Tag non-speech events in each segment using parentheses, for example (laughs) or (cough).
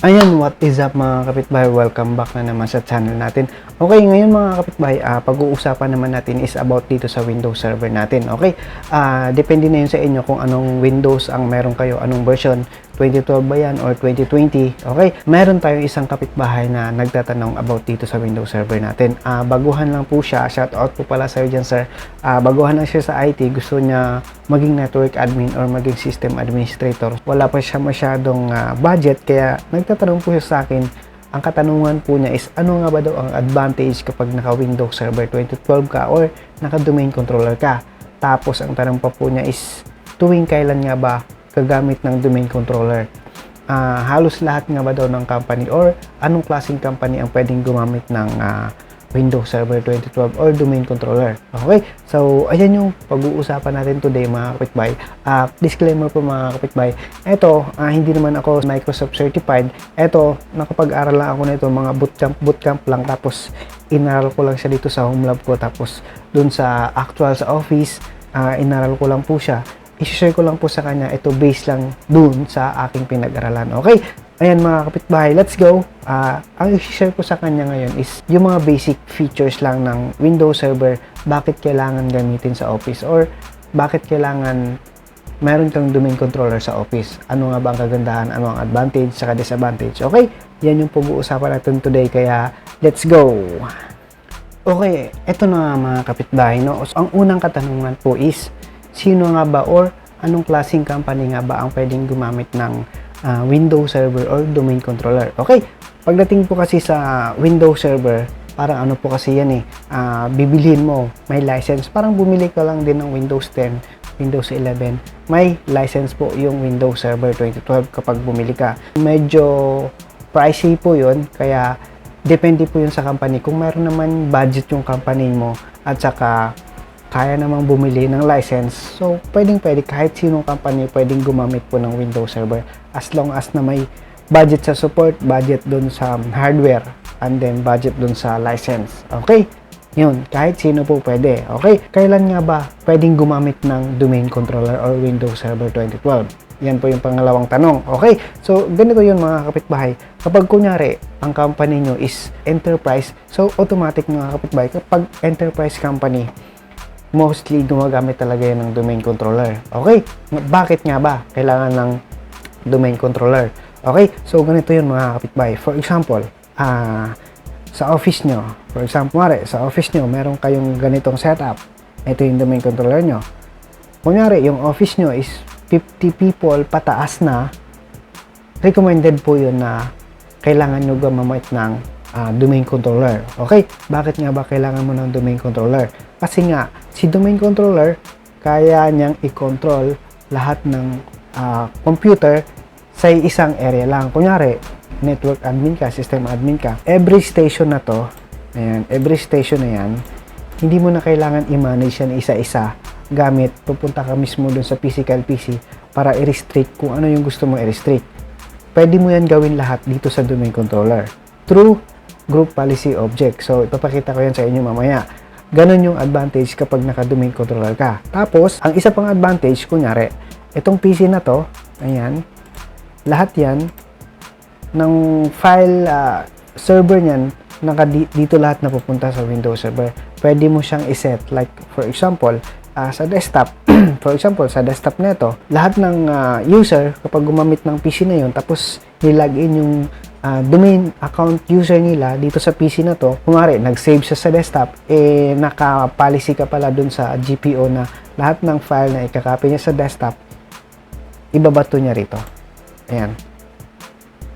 Ayan, what is up mga kapitbahay? Welcome back na naman sa channel natin. Okay, ngayon mga kapitbahay, ah, pag-uusapan naman natin is about dito sa Windows server natin. Okay, Ah, depende na yun sa inyo kung anong Windows ang meron kayo, anong version. 2012 ba yan or 2020? Okay, meron tayong isang kapitbahay na nagtatanong about dito sa Windows server natin. Ah, baguhan lang po siya. Shout out po pala sa'yo dyan, sir. Ah, baguhan lang siya sa IT. Gusto niya maging network admin or maging system administrator. Wala pa siya masyadong ah, budget kaya nagtatanong po siya sa akin ang katanungan po niya is ano nga ba daw ang advantage kapag naka Windows Server 2012 ka or naka domain controller ka. Tapos ang tanong pa po niya is tuwing kailan nga ba gagamit ng domain controller. Ah, halos lahat nga ba daw ng company or anong klaseng company ang pwedeng gumamit ng ah, Windows Server 2012 or domain controller. Okay? So, ayan yung pag-uusapan natin today mga kapitbahay. Ah, disclaimer po mga kapitbahay. Ito, ah, hindi naman ako Microsoft certified. Ito, nakapag-aral lang ako nito mga bootcamp bootcamp lang tapos inaral ko lang siya dito sa home lab ko tapos dun sa actual sa office, ah, inaral ko lang po siya. I-share ko lang po sa kanya. Ito based lang dun sa aking pinag-aralan. Okay? Ayan mga kapitbahay, let's go. Ah, ang i-share ko sa kanya ngayon is yung mga basic features lang ng Windows Server, bakit kailangan gamitin sa Office or bakit kailangan meron kang domain controller sa Office. Ano nga ba ang kagandahan, ano ang advantage, saka disadvantage. Okay, yan yung pag-uusapan natin today, kaya let's go! Okay, eto na mga kapitbahay, no? So, ang unang katanungan po is, sino nga ba or anong klaseng company nga ba ang pwedeng gumamit ng ah, Windows Server or domain controller? Okay, pagdating po kasi sa Windows Server, parang ano po kasi yan eh, ah, bibilhin mo, may license. Parang bumili ka lang din ng Windows 10, Windows 11, may license po yung Windows Server 2012 kapag bumili ka. Medyo pricey po yun, kaya depende po yun sa company. Kung meron naman budget yung company mo at saka kaya namang bumili ng license, so pwedeng pwede kahit sinong company pwedeng gumamit po ng Windows Server as long as na may budget sa support, budget dun sa hardware, and then budget dun sa license. Okay? Yun, kahit sino po pwede. Okay? Kailan nga ba pwedeng gumamit ng domain controller or Windows Server 2012? Yan po yung pangalawang tanong. Okay? So, ganito yun mga kapitbahay. Kapag kunyari, ang company nyo is enterprise, so automatic mga kapitbahay, kapag enterprise company, mostly gumagamit talaga yan ng domain controller. Okay? Bakit nga ba kailangan ng domain controller? Okay? So, ganito yun mga kapitbahay. For example, ah, sa office nyo, for example, mare, sa office nyo, meron kayong ganitong setup. Ito yung domain controller nyo. Kunyari, yung office nyo is 50 people pataas na, recommended po yun na kailangan nyo gumamit ng ah, domain controller. Okay? Bakit nga ba kailangan mo ng domain controller? Kasi nga, si domain controller, kaya niyang i-control lahat ng ah, computer sa isang area lang. Kunyari, network admin ka, system admin ka. Every station na to, ayan, every station na yan, hindi mo na kailangan i-manage yan isa-isa gamit, pupunta ka mismo dun sa physical PC para i-restrict kung ano yung gusto mong i-restrict. Pwede mo yan gawin lahat dito sa domain controller through group policy object. So, ipapakita ko yan sa inyo mamaya. Ganon yung advantage kapag naka-domain controller ka. Tapos, ang isa pang advantage, kunyari, itong PC na to, ayan, lahat yan, ng file ah, server niyan, naka dito lahat na pupunta sa Windows Server. Pwede mo siyang iset. Like, for example, ah, sa desktop, (clears throat) for example, sa desktop nito, lahat ng ah, user, kapag gumamit ng PC na yun, tapos nilagin yung ah, domain account user nila dito sa PC na to, kumari, nag-save siya sa desktop, eh, naka-policy ka pala dun sa GPO na lahat ng file na ikakopy niya sa desktop, ibabato niya rito. Ayan.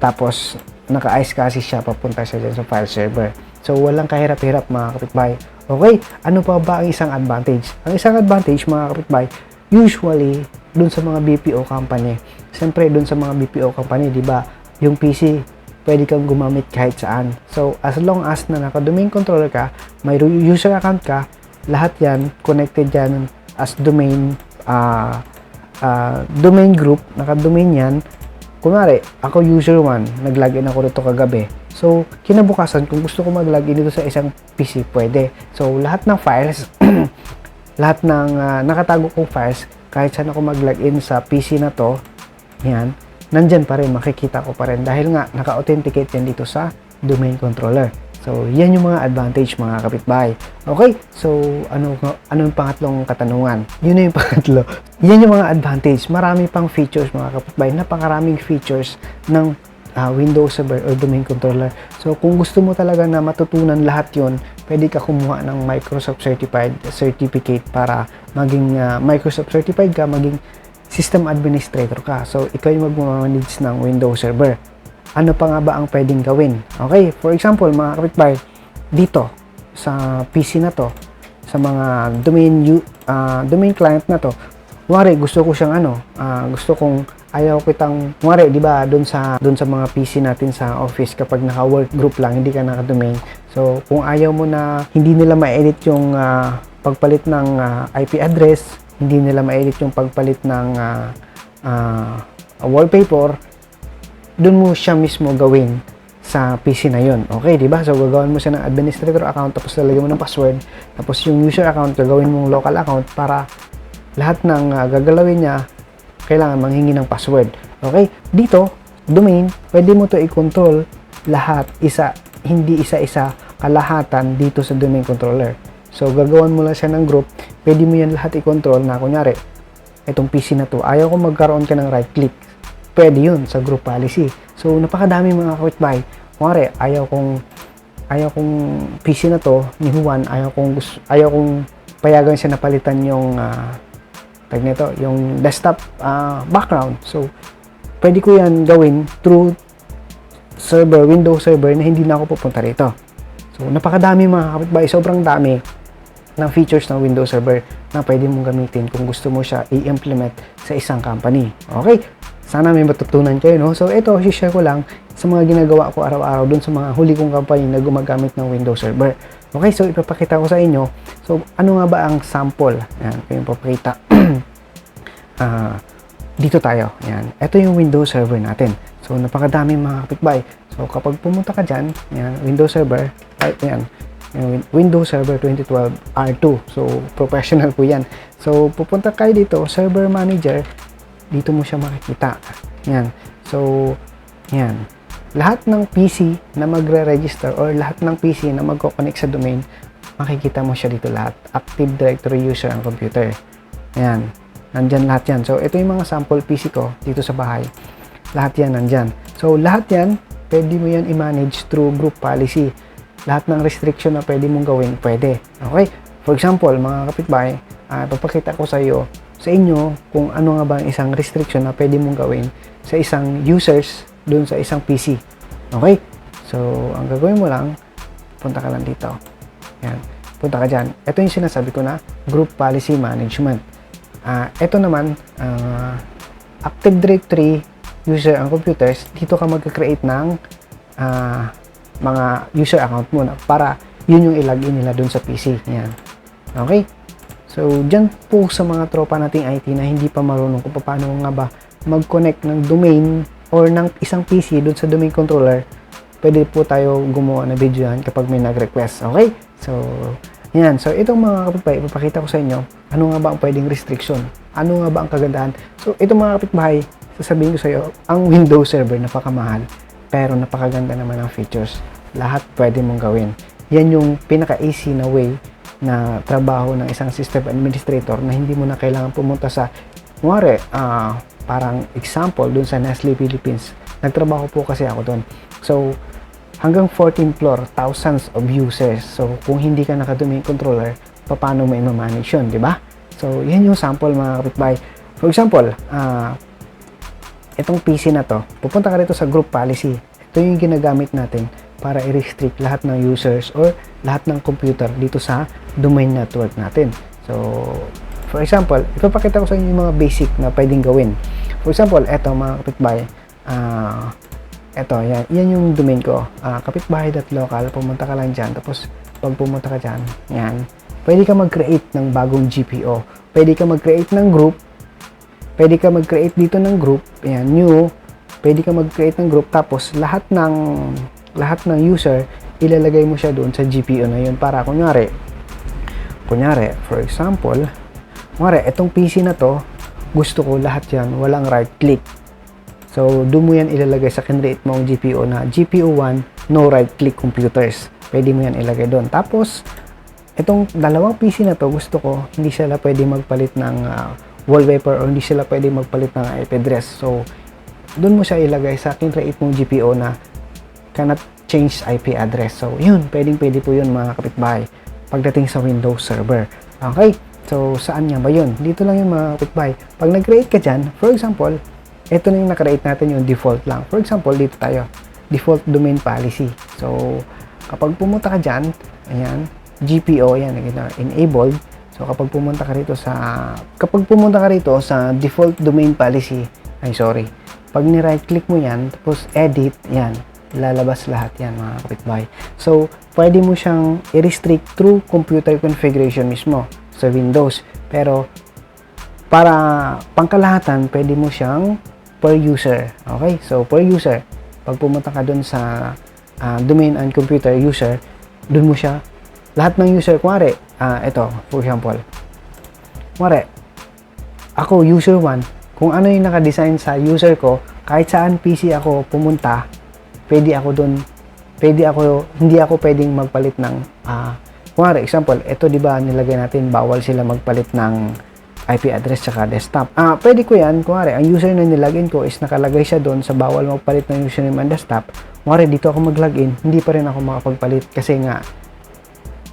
Tapos, naka-ice kasi siya, papunta siya dyan sa file server. So, walang kahirap-hirap mga kapitbahay. Okay, ano pa ba ang isang advantage? Ang isang advantage mga kapitbahay, usually, dun sa mga BPO company, siyempre dun sa mga BPO company, di ba, yung PC, pwede kang gumamit kahit saan. So, as long as na naka-domain controller ka, may user account ka, lahat yan, connected yan as domain, ah, ah, domain group, naka-domain yan, kunwari, ako user 1, nag-login ako dito kagabi. So, kinabukasan, kung gusto ko mag-login dito sa isang PC, pwede. So, lahat ng files, (clears throat) lahat ng ah, nakatago kong files, kahit saan ako mag-login sa PC na to, yan, nandyan pa rin, makikita ko pa rin dahil nga naka-authenticate yan dito sa domain controller. So, yan yung mga advantage mga kapitbahay. Okay, so ano ano yung pangatlong katanungan? Yun yung (laughs) pangatlo. Yan yung mga advantage. Marami pang features mga kapitbahay. Napakaraming features ng uh, Windows Server or domain controller. So, kung gusto mo talaga na matutunan lahat yon pwede ka kumuha ng Microsoft Certified Certificate para maging uh, Microsoft Certified ka, maging System Administrator ka. So, ikaw yung mag-manage ng Windows Server ano pa nga ba ang pwedeng gawin. Okay, for example, mga kapitbahay, dito sa PC na to, sa mga domain uh, domain client na to, Kuwari, gusto ko siyang ano, uh, gusto kong ayaw kitang, kuwari, di ba, doon sa, doon sa mga PC natin sa office, kapag naka-work group lang, hindi ka naka-domain. So, kung ayaw mo na, hindi nila ma-edit yung uh, pagpalit ng uh, IP address, hindi nila ma-edit yung pagpalit ng uh, uh, wallpaper, doon mo siya mismo gawin sa PC na yon. Okay, di ba? So, gagawin mo siya ng administrator account, tapos lalagyan mo ng password, tapos yung user account, gagawin mong local account para lahat ng uh, gagalawin niya, kailangan manghingi ng password. Okay? Dito, domain, pwede mo to i-control lahat, isa, hindi isa-isa, kalahatan dito sa domain controller. So, gagawan mo lang siya ng group, pwede mo yan lahat i-control na, kunyari, itong PC na to, ayaw ko magkaroon ka ng right click pwede yun sa group policy. So, napakadami mga kapitbahay. Kunwari, ayaw kong ayaw kong PC na to ni Juan, ayaw kong ayaw kong payagan siya na palitan yung uh, tag nito, yung desktop uh, background. So, pwede ko yan gawin through server, Windows server na hindi na ako pupunta rito. So, napakadami mga kapitbahay, sobrang dami ng features ng Windows Server na pwede mong gamitin kung gusto mo siya i-implement sa isang company. Okay? Sana may matutunan kayo, no? So, ito, share ko lang sa mga ginagawa ko araw-araw dun sa mga huli kong company na gumagamit ng Windows Server. Okay, so ipapakita ko sa inyo. So, ano nga ba ang sample? Yan, ko yung papakita. uh, (clears throat) dito tayo. Yan. Ito yung Windows Server natin. So, napakadaming mga kapitbay. So, kapag pumunta ka dyan, yan, Windows Server, ay, Windows Server 2012 R2. So, professional po yan. So, pupunta kayo dito, Server Manager, dito mo siya makikita. Yan. So, yan. Lahat ng PC na magre-register or lahat ng PC na magko-connect sa domain, makikita mo siya dito lahat. Active Directory User ang computer. Yan. Nandyan lahat yan. So, ito yung mga sample PC ko dito sa bahay. Lahat yan nandyan. So, lahat yan, pwede mo yan i-manage through group policy. Lahat ng restriction na pwede mong gawin, pwede. Okay? For example, mga kapitbahay, uh, papakita ko sa iyo sa inyo kung ano nga ba ang isang restriction na pwede mong gawin sa isang users dun sa isang PC. Okay? So, ang gagawin mo lang, punta ka lang dito. Yan. Punta ka dyan. Ito yung sinasabi ko na Group Policy Management. Uh, ito naman, uh, Active Directory user ang computers, dito ka mag-create ng uh, mga user account mo na para yun yung ilagin nila dun sa PC. Yan. Okay? So, dyan po sa mga tropa nating IT na hindi pa marunong kung paano nga ba mag-connect ng domain or ng isang PC doon sa domain controller, pwede po tayo gumawa ng video yan kapag may nag-request. Okay? So, yan. So, itong mga kapitbahay, ipapakita ko sa inyo, ano nga ba ang pwedeng restriction? Ano nga ba ang kagandahan? So, itong mga kapitbahay, sasabihin ko sa iyo, ang Windows server napakamahal, pero napakaganda naman ang features. Lahat pwede mong gawin. Yan yung pinaka-easy na way na trabaho ng isang system administrator na hindi mo na kailangan pumunta sa kunwari, uh, parang example dun sa Nestle Philippines. Nagtrabaho po kasi ako doon. So, hanggang 14th floor, thousands of users. So, kung hindi ka naka-domain controller, paano mo i-manage yun, di ba? So, yan yung sample mga kapitbahay. For example, uh, itong PC na to, pupunta ka rito sa group policy. Ito yung ginagamit natin para i-restrict lahat ng users or lahat ng computer dito sa domain network natin. So, for example, ipapakita ko sa inyo yung mga basic na pwedeng gawin. For example, eto mga kapitbahay, uh, eto, yan, yan yung domain ko, uh, kapitbahay.local, pumunta ka lang dyan, tapos pag pumunta ka dyan, yan, pwede ka mag-create ng bagong GPO, pwede ka mag-create ng group, pwede ka mag-create dito ng group, yan, new, pwede ka mag-create ng group, tapos lahat ng lahat ng user, ilalagay mo siya doon sa GPU na yun para kunyari, kunyari, for example, kunyari, itong PC na to, gusto ko lahat yan, walang right click. So, doon mo yan ilalagay sa kinrate mong GPO na GPO1 no right click computers. Pwede mo yan ilagay doon. Tapos, itong dalawang PC na to, gusto ko, hindi sila pwede magpalit ng ah, wallpaper or hindi sila pwede magpalit ng IP address. So, doon mo siya ilagay sa kinrate mong GPO na cannot change IP address. So, yun, pwedeng pwede po yun mga kapitbahay pagdating sa Windows Server. Okay, so saan nga ba yun? Dito lang yung mga kapitbahay. Pag nag-create ka dyan, for example, ito na yung na-create natin yung default lang. For example, dito tayo, default domain policy. So, kapag pumunta ka dyan, ayan, GPO, yan, enabled. So, kapag pumunta ka rito sa, kapag pumunta ka rito sa default domain policy, ay sorry, pag ni-right click mo yan, tapos edit, yan, lalabas lahat yan mga kapitbahay. So, pwede mo siyang i-restrict through computer configuration mismo sa Windows. Pero, para pangkalahatan, pwede mo siyang per user. Okay? So, per user, pag pumunta ka dun sa ah, domain and computer user, dun mo siya, lahat ng user, kuwari, ah, ito, for example, kuwari, ako, user 1, kung ano yung nakadesign sa user ko, kahit saan PC ako pumunta, pwede ako dun, pwede ako, hindi ako pwedeng magpalit ng, ah, kuwari, example, ito di ba nilagay natin, bawal sila magpalit ng IP address tsaka desktop. Ah, pwede ko yan, kuwari, ang user na nilagin ko is nakalagay siya doon sa bawal magpalit ng username and desktop. Kuwari, dito ako mag-login, hindi pa rin ako makapagpalit kasi nga,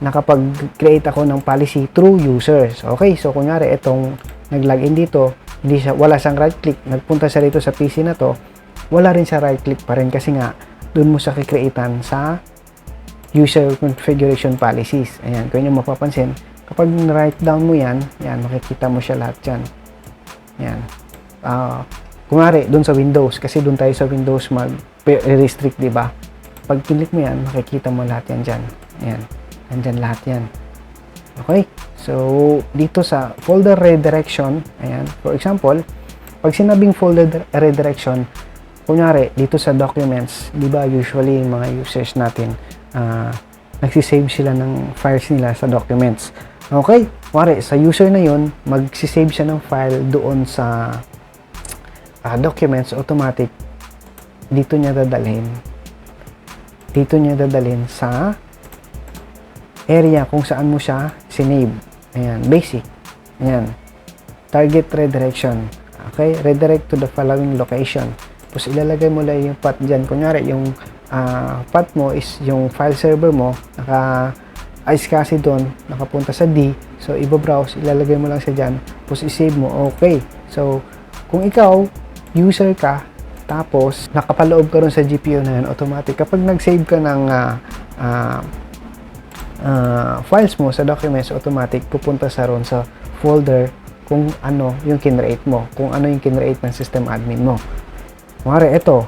nakapag-create ako ng policy through users. Okay, so kunyari, itong nag-login dito, hindi siya, wala siyang right click, nagpunta siya rito sa PC na to, wala rin siya right click pa rin kasi nga, doon mo siya kikreatean sa user configuration policies. Ayan, kung inyo mapapansin, kapag write down mo yan, yan, makikita mo siya lahat dyan. Yan. Ah, kunwari, doon sa Windows, kasi doon tayo sa Windows mag-restrict, di ba? Pag click mo yan, makikita mo lahat yan dyan. Yan. Nandyan lahat yan. Okay? So, dito sa folder redirection, ayan, for example, pag sinabing folder redirection, kunyari, dito sa documents, di ba usually yung mga users natin, ah, nagsisave sila ng files nila sa documents. Okay? Kunyari, sa user na yun, magsisave siya ng file doon sa ah, documents, automatic, dito niya dadalhin, dito niya dadalhin sa area kung saan mo siya sinave. Ayan, basic. Ayan. Target redirection. Okay, redirect to the following location. Tapos ilalagay mo lang yung path dyan. Kunyari, yung ah, path mo is yung file server mo, naka ice kasi doon, nakapunta sa D. So, iba-browse, ilalagay mo lang siya dyan. Tapos i-save mo. Okay. So, kung ikaw, user ka, tapos nakapaloob ka ron sa GPU na yun, automatic. Kapag nag-save ka ng ah, ah, uh, files mo sa documents automatic pupunta sa ron sa folder kung ano yung kinreate mo, kung ano yung kinreate ng system admin mo. Mare, ito,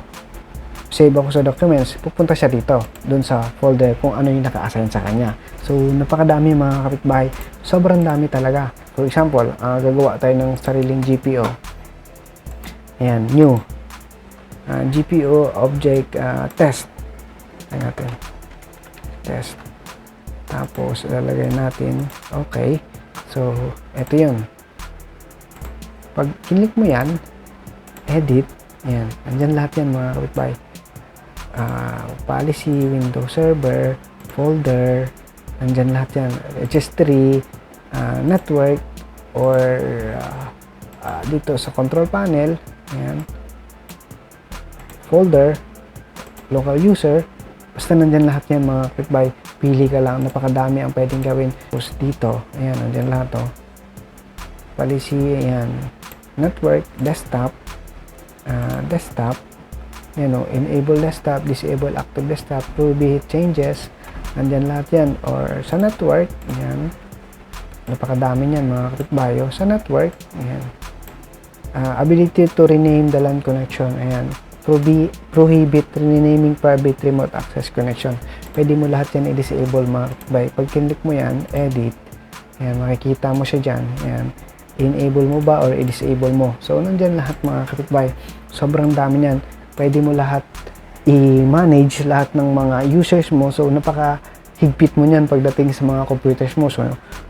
save ako sa documents, pupunta siya dito, dun sa folder kung ano yung naka-assign sa kanya. So, napakadami mga kapitbahay. Sobrang dami talaga. For example, ah, gagawa tayo ng sariling GPO. Ayan, new. Ah, GPO object ah, test. Ayan natin. Test. Tapos, ilalagay natin, okay. So, ito yun. Pag kinlik mo yan, edit, yan. Andyan lahat yan mga kapitbahay. Ah, policy, Windows Server, folder, andyan lahat yan. Registry, ah, network, or ah, ah, dito sa control panel, yan. Folder, local user, basta nandyan lahat yan mga kapitbahay pili ka lang, napakadami ang pwedeng gawin. Tapos dito, ayan, nandiyan lahat to. Policy, ayan, network, desktop, uh, desktop, you know, enable desktop, disable active desktop, prohibit changes, nandiyan lahat yan. Or sa network, ayan, napakadami niyan mga kapitbayo. Sa network, ayan, uh, ability to rename the LAN connection, ayan, prohibit renaming private remote access connection. Pwede mo lahat yan i-disable mga by pag kinlik mo yan, edit, ayan, makikita mo siya dyan, ayan, enable mo ba or i-disable mo. So, nandyan lahat mga kapitbahay. Sobrang dami niyan. Pwede mo lahat i-manage lahat ng mga users mo. So, napaka higpit mo niyan pagdating sa mga computers mo. So,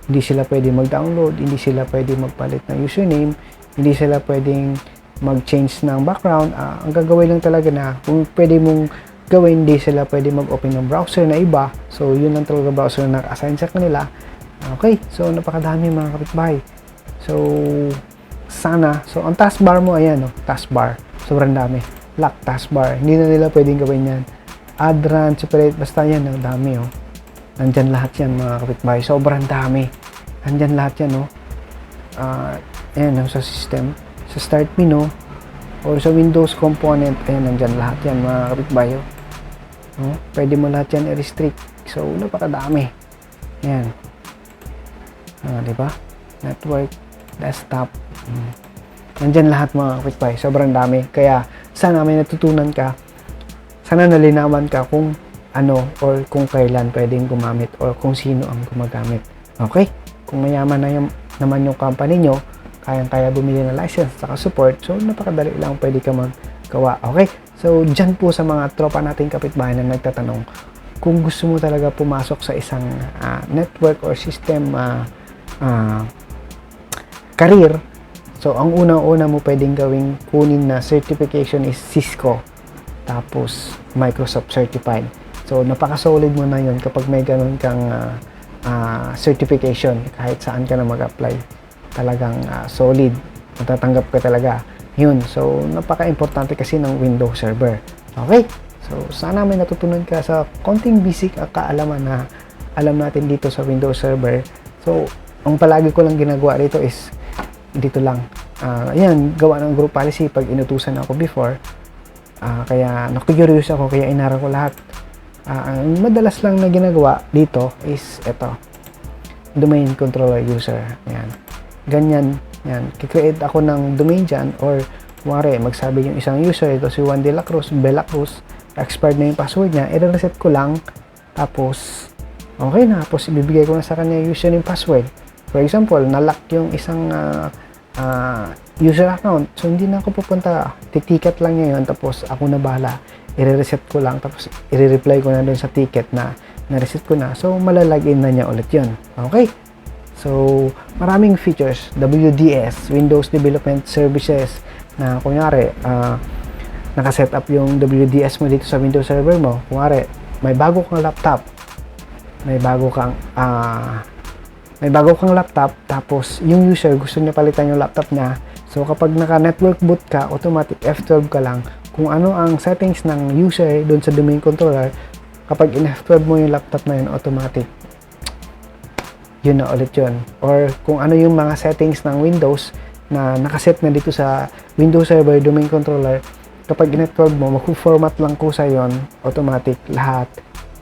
hindi sila pwede mag-download, hindi sila pwede magpalit ng username, hindi sila pwedeng mag-change ng background, ah, ang gagawin lang talaga na kung pwede mong gawin, di sila pwede mag-open ng browser na iba. So, yun lang talaga browser na naka-assign sa kanila. Okay, so napakadami mga kapitbahay. So, sana, so ang taskbar mo, ayan, no, taskbar. Sobrang dami. Lock taskbar. Hindi na nila pwedeng gawin yan. Add run, separate, basta yan, ang dami, oh. Nandyan lahat yan, mga kapitbahay. Sobrang dami. Nandyan lahat yan, no. Ah, ayan, no, sa system. Sa start menu, or sa Windows component, ayan, nandyan lahat yan, mga kapitbahay, oh. No? Pwede mo lahat yan i-restrict. So, napakadami. Ayan. Ah, di ba? Network, desktop. Mm. Nandyan lahat mga kapitbahay. Sobrang dami. Kaya, sana may natutunan ka. Sana nalinawan ka kung ano or kung kailan pwedeng gumamit or kung sino ang gumagamit. Okay? Kung mayaman na yung, naman yung company nyo, kayang-kaya bumili ng license saka support, so napakadali lang pwede ka maggawa. Okay? So, dyan po sa mga tropa nating kapitbahay na nagtatanong, kung gusto mo talaga pumasok sa isang ah, network or system ah, ah, career, so ang unang-una mo pwedeng gawing kunin na certification is Cisco, tapos Microsoft Certified. So, napaka-solid mo na yun kapag may ganun kang ah, ah, certification kahit saan ka na mag-apply. Talagang ah, solid. Matatanggap ka talaga. Yun. So, napaka-importante kasi ng Windows Server. Okay? So, sana may natutunan ka sa konting basic at kaalaman na alam natin dito sa Windows Server. So, ang palagi ko lang ginagawa dito is dito lang. Ah, ayan, gawa ng group policy pag inutusan ako before. Ah, kaya naku-curious ako kaya inaral ko lahat. Ah, ang madalas lang na ginagawa dito is ito. Domain controller user. Yan. Ganyan. Yan. Kikreate ako ng domain dyan or kumari, magsabi yung isang user, ito si Juan de la Cruz, Cruz, expired na yung password niya, i-reset ko lang, tapos, okay na, tapos ibibigay ko na sa kanya yung username password. For example, nalock yung isang ah, ah, user account, so hindi na ako pupunta, titiket lang niya yun, tapos ako na bahala, i-reset ko lang, tapos i-reply ko na doon sa ticket na na-reset ko na, so malalagin na niya ulit yun. Okay? So, maraming features, WDS, Windows Development Services, na kunyari, ah, nakaset yung WDS mo dito sa Windows Server mo. Kunyari, may bago kang laptop, may bago kang, ah, may bago kang laptop, tapos yung user gusto niya palitan yung laptop niya. So, kapag naka-network boot ka, automatic F12 ka lang. Kung ano ang settings ng user doon sa domain controller, kapag in-F12 mo yung laptop na yun, automatic yun na ulit yun. Or kung ano yung mga settings ng Windows na nakaset na dito sa Windows Server Domain Controller, kapag in-12 mo, mag-format lang ko sa yon automatic, lahat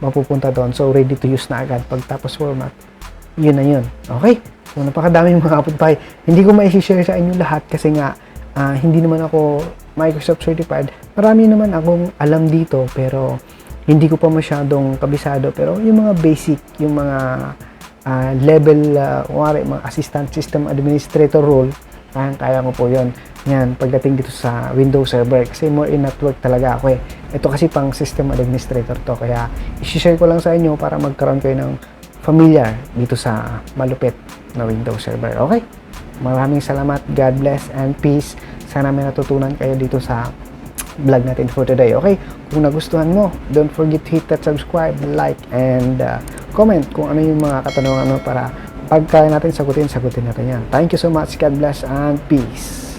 mapupunta doon. So, ready to use na agad pagtapos format. Yun na yun. Okay? So, napakadaming mga kapitbahay. Hindi ko ma-share sa inyo lahat kasi nga, ah, hindi naman ako Microsoft certified. Marami naman akong alam dito, pero hindi ko pa masyadong kabisado. Pero yung mga basic, yung mga ah, level, uh, kumari, mga assistant system administrator role, kaya kaya ko po yon yan pagdating dito sa Windows Server kasi more in network talaga ako eh. Ito kasi pang system administrator to kaya i-share ko lang sa inyo para magkaroon kayo ng familiar dito sa malupit na Windows Server. Okay? Maraming salamat. God bless and peace. Sana may natutunan kayo dito sa vlog natin for today. Okay? Kung nagustuhan mo don't forget to hit that subscribe like and uh, comment kung ano yung mga katanungan mo para pagka natin sagutin, sagutin natin yan. Thank you so much. God bless and peace.